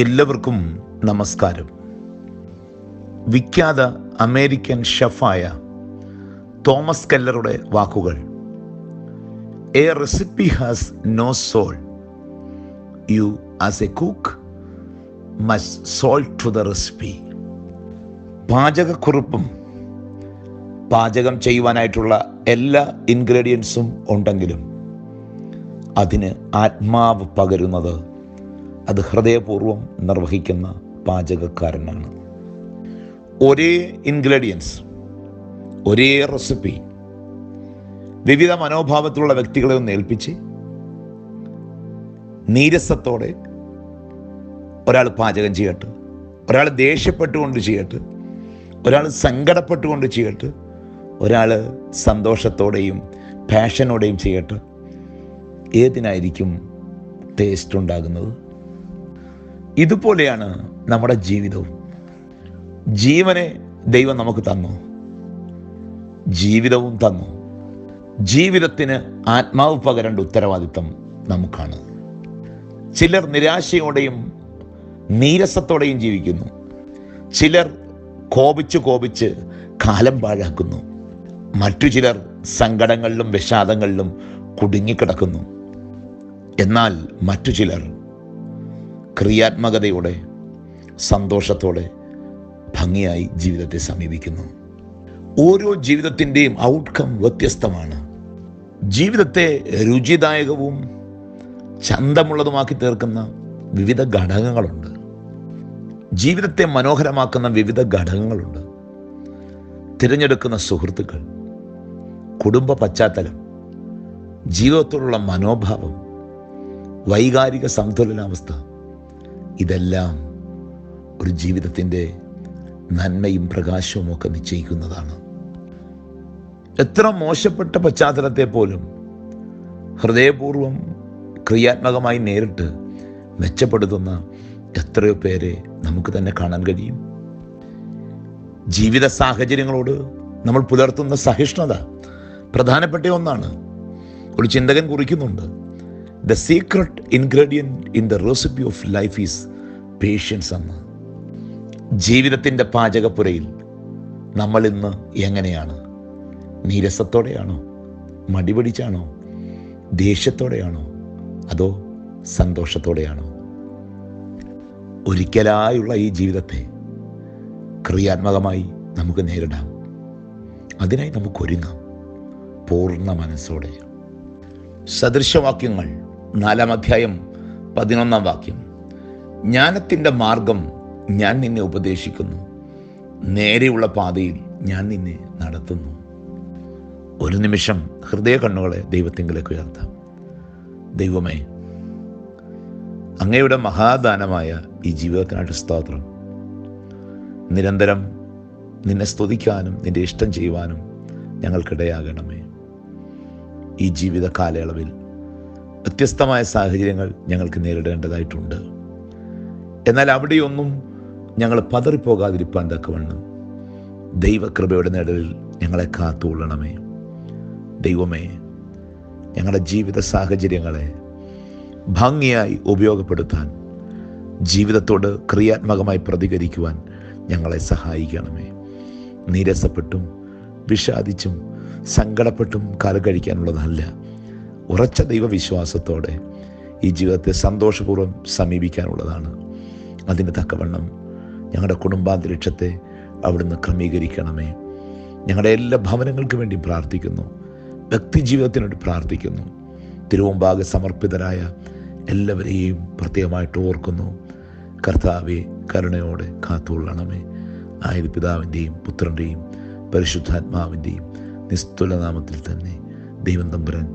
എല്ലാവർക്കും നമസ്കാരം. വിഖ്യാത അമേരിക്കൻ ഷെഫായ തോമസ് കെല്ലറുടെ വാക്കുകൾ. A recipe has no soul you as a cook must soul to the recipe പാചകക്കുറിപ്പും പാചകം ചെയ്യുവാനായിട്ടുള്ള എല്ലാ ഇൻഗ്രീഡിയൻസും ഉണ്ടെങ്കിലും അതിന് ആത്മാവ് പകരുന്നത് അത് ഹൃദയപൂർവം നിർവഹിക്കുന്ന പാചകക്കാരനാണ്. ഒരേ ഇൻഗ്രീഡിയൻസ് ഒരേ റെസിപ്പി വിവിധ മനോഭാവത്തിലുള്ള വ്യക്തികളെ ഒന്ന് ഏൽപ്പിച്ച് നീരസത്തോടെ ഒരാൾ പാചകം ചെയ്യട്ടെ ഒരാൾ ദേഷ്യപ്പെട്ടുകൊണ്ട് ചെയ്യട്ടെ ഒരാൾ സങ്കടപ്പെട്ടുകൊണ്ട് ചെയ്യട്ടെ ഒരാൾ സന്തോഷത്തോടെയും പാഷനോടെയും ചെയ്യട്ടെ ഏതിനായിരിക്കും ടേസ്റ്റ് ഉണ്ടാകുന്നത്? ഇതുപോലെയാണ് നമ്മുടെ ജീവിതവും. ജീവനെ ദൈവം നമുക്ക് തന്നു. ജീവിതവും തന്നു. ജീവിതത്തിന് ആത്മാവ് പകരേണ്ട ഉത്തരവാദിത്തം നമുക്കാണ്. ചിലർ നിരാശയോടെയും നീരസത്തോടെയും ജീവിക്കുന്നു. ചിലർ കോപിച്ച് കോപിച്ച് കാലം പാഴാക്കുന്നു. മറ്റു ചിലർ സങ്കടങ്ങളിലും വിഷാദങ്ങളിലും കുടുങ്ങിക്കിടക്കുന്നു. എന്നാൽ മറ്റു ചിലർ ക്രിയാത്മകതയോടെ സന്തോഷത്തോടെ ഭംഗിയായി ജീവിതത്തെ സമീപിക്കുന്നു. ഓരോ ജീവിതത്തിന്റെയും ഔട്ട്കം വ്യത്യസ്തമാണ്. ജീവിതത്തെ രുചിദായകവും ചന്തമുള്ളതുമാക്കി തീർക്കുന്ന വിവിധ ഘടകങ്ങളുണ്ട്. ജീവിതത്തെ മനോഹരമാക്കുന്ന വിവിധ ഘടകങ്ങളുണ്ട്. തിരഞ്ഞെടുക്കുന്ന സുഹൃത്തുക്കൾ കുടുംബ പശ്ചാത്തലം ജീവിതത്തോടുള്ള മനോഭാവം വൈകാരിക സന്തുലനാവസ്ഥ ഇതെല്ലാം ഒരു ജീവിതത്തിന്റെ നന്മയും പ്രകാശവും ഒക്കെ നിശ്ചയിക്കുന്നതാണ്. എത്ര മോശപ്പെട്ട പശ്ചാത്തലത്തെ പോലും ഹൃദയപൂർവം ക്രിയാത്മകമായി നേരിട്ട് മെച്ചപ്പെടുത്തുന്ന എത്രയോ പേരെ നമുക്ക് തന്നെ കാണാൻ കഴിയും. ജീവിത സാഹചര്യങ്ങളോട് നമ്മൾ പുലർത്തുന്ന സഹിഷ്ണുത പ്രധാനപ്പെട്ട ഒന്നാണ്. ഒരു ചിന്തകൻ കുറിക്കുന്നുണ്ട് the secret ingredient in the recipe of life is patience എന്ന് ജീവിതത്തിന്റെ പാചകപ്പുരയിൽ നമ്മൾ ഇന്ന് എങ്ങനെയാണ്? നീരസത്തോടെയാണോ? മടിപിടിച്ചാണോ ദേഷ്യത്തോടെയാണോ? അതോ സന്തോഷത്തോടെയാണോ? ഒരിക്കലായുള്ള ഈ ജീവിതത്തെ ക്രിയാത്മകമായി നമുക്ക് നേരിടാം. അതിനായി നമുക്ക് ഒരുങ്ങാം. പൂർണ മനസ്സോടെ. സദൃശവാക്യങ്ങൾ നാലാം അധ്യായം പതിനൊന്നാം വാക്യം. ജ്ഞാനത്തിന്റെ മാർഗം ഞാൻ നിന്നെ ഉപദേശിക്കുന്നു. നേരെയുള്ള പാതയിൽ ഞാൻ നിന്നെ നടത്തുന്നു. ഒരു നിമിഷം ഹൃദയ കണ്ണുകളെ ദൈവത്തിങ്കിലേക്ക് ഉയർത്താം. ദൈവമേ അങ്ങയുടെ മഹാദാനമായ ഈ ജീവിതത്തിനായിട്ട് സ്തോത്രം. നിരന്തരം നിന്നെ സ്തുതിക്കാനും നിന്റെ ഇഷ്ടം ചെയ്യുവാനും ഞങ്ങൾക്കിടയാകണമേ. ഈ ജീവിത കാലയളവിൽ വ്യത്യസ്തമായ സാഹചര്യങ്ങൾ ഞങ്ങൾക്ക് നേരിടേണ്ടതായിട്ടുണ്ട്. എന്നാൽ അവിടെയൊന്നും ഞങ്ങൾ പതറിപ്പോകാതിരിപ്പാൻ തക്കവണ്ണം ദൈവകൃപയുടെ നിഴലിൽ ഞങ്ങളെ കാത്തുകൊള്ളണമേ. ദൈവമേ ഞങ്ങളുടെ ജീവിത സാഹചര്യങ്ങളെ ഭംഗിയായി ഉപയോഗപ്പെടുത്താൻ ജീവിതത്തോട് ക്രിയാത്മകമായി പ്രതികരിക്കുവാൻ ഞങ്ങളെ സഹായിക്കണമേ. നീരസപ്പെട്ടും വിഷാദിച്ചും സങ്കടപ്പെട്ടും കാലം കഴിക്കാനുള്ളതല്ല. ഉറച്ച ദൈവവിശ്വാസത്തോടെ ഈ ജീവിതത്തെ സന്തോഷപൂർവം സമീപിക്കാനുള്ളതാണ്. അതിന് തക്കവണ്ണം ഞങ്ങളുടെ കുടുംബാന്തരീക്ഷത്തെ അവിടുന്ന് ക്രമീകരിക്കണമേ. ഞങ്ങളുടെ എല്ലാ ഭവനങ്ങൾക്ക് വേണ്ടി പ്രാർത്ഥിക്കുന്നു. വ്യക്തി ജീവിതത്തിനോട് പ്രാർത്ഥിക്കുന്നു. തിരുവമ്പാകെ സമർപ്പിതരായ എല്ലാവരെയും പ്രത്യേകമായിട്ട് ഓർക്കുന്നു. കർത്താവെ കരുണയോടെ കാത്തുകൊള്ളണമേ. ആയത് പിതാവിന്റെയും പുത്രന്റെയും പരിശുദ്ധാത്മാവിന്റെയും നിസ്തുലനാമത്തിൽ തന്നെ ദൈവം തമ്പുരൻ